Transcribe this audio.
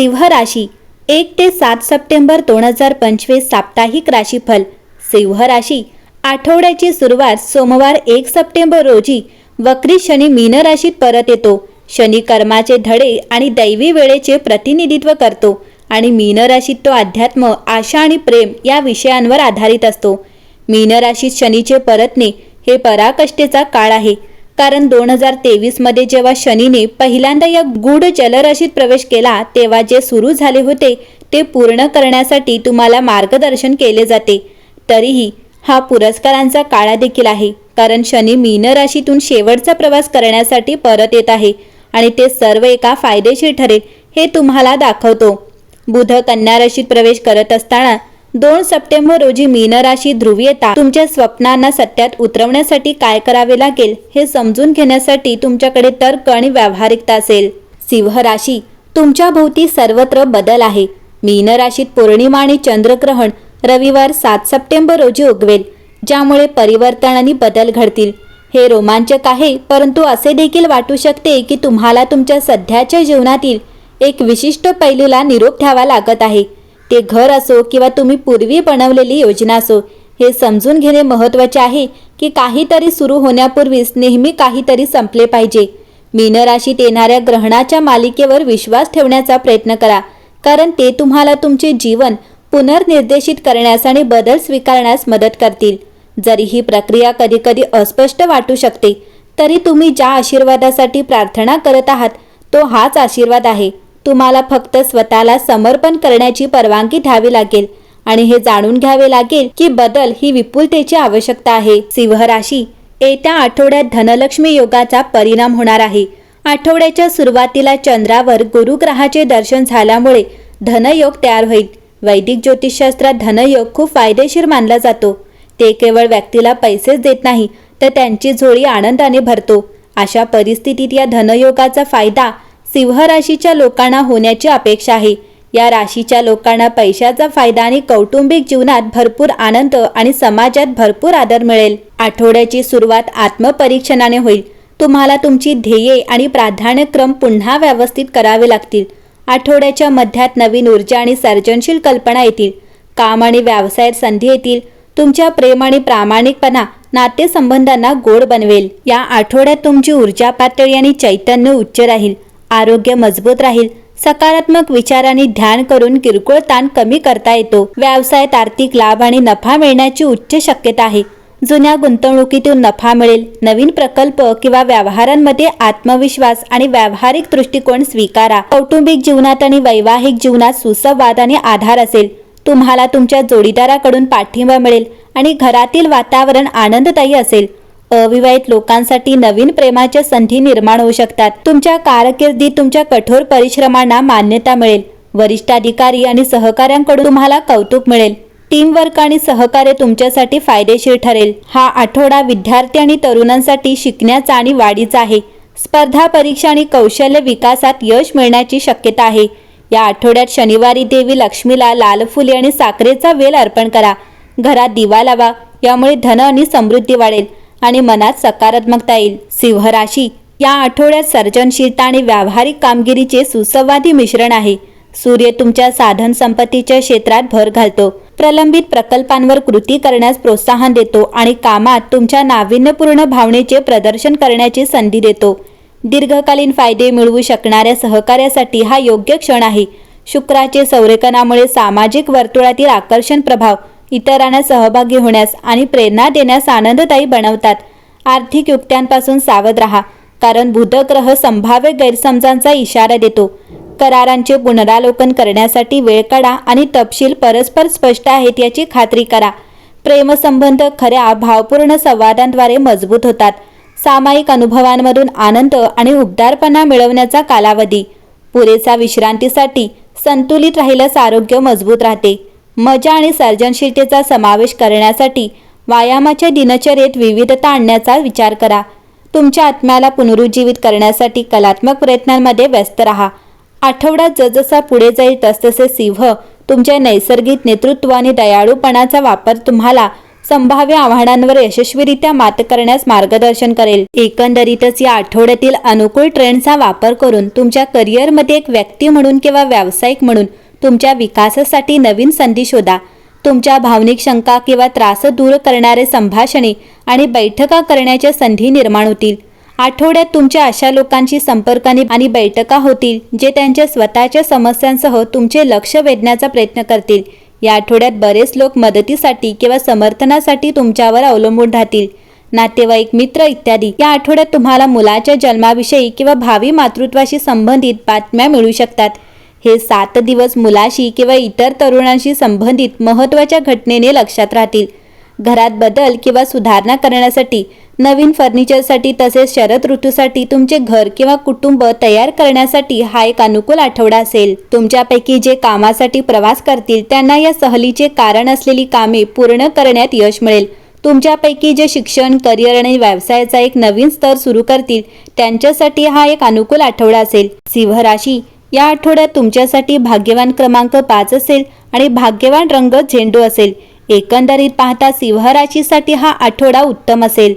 सिंह राशी. एक ते सात सप्टेंबर दोन हजार पंचवीस साप्ताहिक राशीफल. सिंह राशी. आठवड्याची सुरुवात सोमवार एक सप्टेंबर रोजी वक्री शनी मीन राशीत परत येतो. शनी कर्माचे धडे आणि दैवी वेळेचे प्रतिनिधित्व करतो आणि मीन राशीत तो अध्यात्म आशा आणि प्रेम या विषयांवर आधारित असतो. मीन राशीत शनीचे परतणे हे पराकष्टेचा काळ आहे. कारण दोन हजार तेवीसमध्ये जेव्हा शनीने पहिल्यांदा या गूढ जलराशीत प्रवेश केला तेव्हा जे सुरू झाले होते ते पूर्ण करण्यासाठी तुम्हाला मार्गदर्शन केले जाते. तरीही हा पुरस्कारांचा काळा देखील आहे कारण शनी मीन राशीतून शेवटचा प्रवास करण्यासाठी परत येत आहे आणि ते सर्व एका फायदेशीर ठरेल हे तुम्हाला दाखवतो. बुध कन्या राशीत प्रवेश करत असताना दोन सप्टेंबर रोजी मीन राशी ध्रुवीयता तुमच्या स्वप्नांना सत्यात उतरवण्यासाठी काय करावे लागेल हे समजून घेण्यासाठी तुमच्याकडे तर्क आणि व्यावहारिकता असेल. सिंह राशी तुमच्या भोवती सर्वत्र बदल आहे. मीन राशीत पौर्णिमा आणि चंद्रग्रहण रविवार सात सप्टेंबर रोजी उगवेल ज्यामुळे परिवर्तन आणि बदल घडतील. हे रोमांचक आहे परंतु असे देखील वाटू शकते की तुम्हाला तुमच्या सध्याच्या जीवनातील एक विशिष्ट पैलूला निरोप ठेवा लागत आहे. ते घर असो किंवा तुम्ही पूर्वी बनवलेली योजना असो हे समजून घेणे महत्त्वाचे आहे की काहीतरी सुरू होण्यापूर्वीच नेहमी काहीतरी संपले पाहिजे. मीन राशीत येणाऱ्या ग्रहणाच्या मालिकेवर विश्वास ठेवण्याचा प्रयत्न करा कारण ते तुम्हाला तुमचे जीवन पुनर्निर्देशित करण्यास आणि बदल स्वीकारण्यास मदत करतील. जरी ही प्रक्रिया कधीकधी अस्पष्ट वाटू शकते तरी तुम्ही ज्या आशीर्वादासाठी प्रार्थना करत आहात तो हाच आशीर्वाद आहे. तुम्हाला फक्त स्वतःला समर्पण करण्याची परवानगी द्यावी लागेल आणि हे जाणून घ्यावे लागेल की बदल ही विपुलतेची आवश्यकता आहे. सिंह राशी येत्या आठवड्यात धनलक्ष्मी योगाचा परिणाम होणार आहे. आठवड्याच्या सुरुवातीला चंद्रावर गुरुग्रहाचे दर्शन झाल्यामुळे धनयोग तयार होईल. वैदिक ज्योतिषशास्त्रात धनयोग खूप फायदेशीर मानला जातो. ते केवळ व्यक्तीला पैसेच देत नाही तर त्यांची झोळी आनंदाने भरतो. अशा परिस्थितीत या धनयोगाचा फायदा सिंह राशीच्या लोकांना होण्याची अपेक्षा आहे. या राशीच्या लोकांना पैशाचा फायदा आणि कौटुंबिक जीवनात भरपूर आनंद आणि समाजात भरपूर आदर मिळेल. आठवड्याची सुरुवात आत्मपरीक्षणाने होईल. तुम्हाला तुमची ध्येये आणि प्राधान्यक्रम पुन्हा व्यवस्थित करावे लागतील. आठवड्याच्या मध्यात नवीन ऊर्जा आणि सर्जनशील कल्पना येतील. काम आणि व्यवसायात संधी येतील. तुमच्या प्रेम आणि प्रामाणिकपणा नातेसंबंधांना गोड बनवेल. या आठवड्यात तुमची ऊर्जा पातळी आणि चैतन्य उच्च राहील. आरोग्य मजबूत राहील. सकारात्मक विचाराने ध्यान करून किरकोळ ताण कमी करता येतो. व्यवसायात आर्थिक लाभ आणि नफा मिळण्याची उच्च शक्यता आहे. जुन्या गुंतवणुकीतून नफा मिळेल. नवीन प्रकल्प किंवा व्यवहारांमध्ये आत्मविश्वास आणि व्यावहारिक दृष्टिकोन स्वीकारा. कौटुंबिक जीवनात आणि वैवाहिक जीवनात सुसंवाद आणि आधार असेल. तुम्हाला तुमच्या जोडीदाराकडून पाठिंबा मिळेल आणि घरातील वातावरण आनंददायी असेल. अविवाहित लोकांसाठी नवीन प्रेमाच्या संधी निर्माण होऊ शकतात. तुमच्या कारकिर्दीत तुमच्या कठोर परिश्रमांना मान्यता मिळेल. वरिष्ठ अधिकारी आणि सहकाऱ्यांकडून तुम्हाला कौतुक मिळेल. टीमवर्क आणि सहकार्य तुमच्यासाठी फायदेशीर ठरेल. हा आठवडा विद्यार्थी आणि तरुणांसाठी शिकण्याचा आणि वाढीचा आहे. स्पर्धा परीक्षा आणि कौशल्य विकासात यश मिळण्याची शक्यता आहे. या आठवड्यात शनिवारी देवी लक्ष्मीला लाल फुले आणि साखरेचा वेल अर्पण करा. घरात दिवा लावा. यामुळे धन आणि समृद्धी वाढेल. आणि मनात सकारात्मकता येईल. सिंह राशी या आठवड्यात सर्जनशीलता आणि व्यावहारिक कामगिरीचे सुसंवादी मिश्रण आहे. सूर्य तुमच्या साधन संपत्तीच्या क्षेत्रात भर घालतो. प्रलंबित प्रकल्पांवर कृती करण्यास प्रोत्साहन देतो आणि कामात तुमच्या नाविन्यपूर्ण भावनेचे प्रदर्शन करण्याची संधी देतो. दीर्घकालीन फायदे मिळवू शकणाऱ्या सहकार्यासाठी हा योग्य क्षण आहे. शुक्राचे संरेखनामुळे सामाजिक वर्तुळातील आकर्षण प्रभाव इतरांना सहभागी होण्यास आणि प्रेरणा देण्यास आनंददायी बनवतात. आर्थिक युक्त्यांपासून सावध राहा कारण बुधग्रह संभाव्य गैरसमजांचा इशारा देतो. करारांचे पुनरालोकन करण्यासाठी वेळ काढा आणि तपशील परस्पर स्पष्ट आहेत याची खात्री करा. प्रेमसंबंध खऱ्या भावपूर्ण संवादांद्वारे मजबूत होतात. सामायिक अनुभवांमधून आनंद आणि उबदारपणा मिळवण्याचा कालावधी. पुरेसा विश्रांतीसाठी संतुलित राहिल्यास आरोग्य मजबूत राहते. मजा आणि सर्जनशीलतेचा समावेश करण्यासाठी व्यायामाच्या दिनचर्येत विविधता आणण्याचा विचार करा. तुमच्या आत्म्याला पुनरुज्जीवित करण्यासाठी कलात्मक प्रयत्नांमध्ये व्यस्त राहा. आठवडा जसजसा पुढे जाईल तसतसे सिंह तुमच्या नैसर्गिक नेतृत्व आणि दयाळूपणाचा वापर तुम्हाला संभाव्य आव्हानांवर यशस्वीरित्या मात करण्यास मार्गदर्शन करेल. एकंदरीतच या आठवड्यातील अनुकूल ट्रेंडचा वापर करून तुमच्या करिअरमध्ये एक व्यक्ती म्हणून किंवा व्यावसायिक म्हणून तुमच्या विकासासाठी नवीन संधी शोधा. तुमच्या भावनिक शंका किंवा त्रास दूर करणारे संभाषणे आणि बैठका करण्याच्या संधी निर्माण होतील. आठवड्यात तुमच्या अशा लोकांशी संपर्काने आणि बैठका होतील जे त्यांच्या स्वतःच्या समस्यांसह तुमचे लक्ष वेधण्याचा प्रयत्न करतील. या आठवड्यात बरेच लोक मदतीसाठी किंवा समर्थनासाठी तुमच्यावर अवलंबून राहतील. नातेवाईक मित्र इत्यादी. या आठवड्यात तुम्हाला मुलाच्या जन्माविषयी किंवा भावी मातृत्वाशी संबंधित बातम्या मिळू शकतात. हे सात दिवस मुलाशी किंवा इतर तरुणांशी संबंधित महत्त्वाच्या घटनेने लक्षात राहतील. घरात बदल किंवा सुधारणा करण्यासाठी नवीन फर्निचरसाठी तसेच शरद ऋतूसाठी तुमचे घर किंवा कुटुंब तयार करण्यासाठी हा एक अनुकूल आठवडा असेल. तुमच्यापैकी जे कामासाठी प्रवास करतील त्यांना या सहलीचे कारण असलेली कामे पूर्ण करण्यात यश मिळेल. तुमच्यापैकी जे शिक्षण करिअर आणि व्यवसायाचा एक नवीन स्तर सुरू करतील त्यांच्यासाठी हा एक अनुकूल आठवडा असेल. सिंह राशी या आठवड्यात तुमच्यासाठी भाग्यवान क्रमांक पाच असेल आणि भाग्यवान रंग झेंडू असेल. एकंदरीत पाहता सिंह राशीसाठी हा आठवडा उत्तम असेल.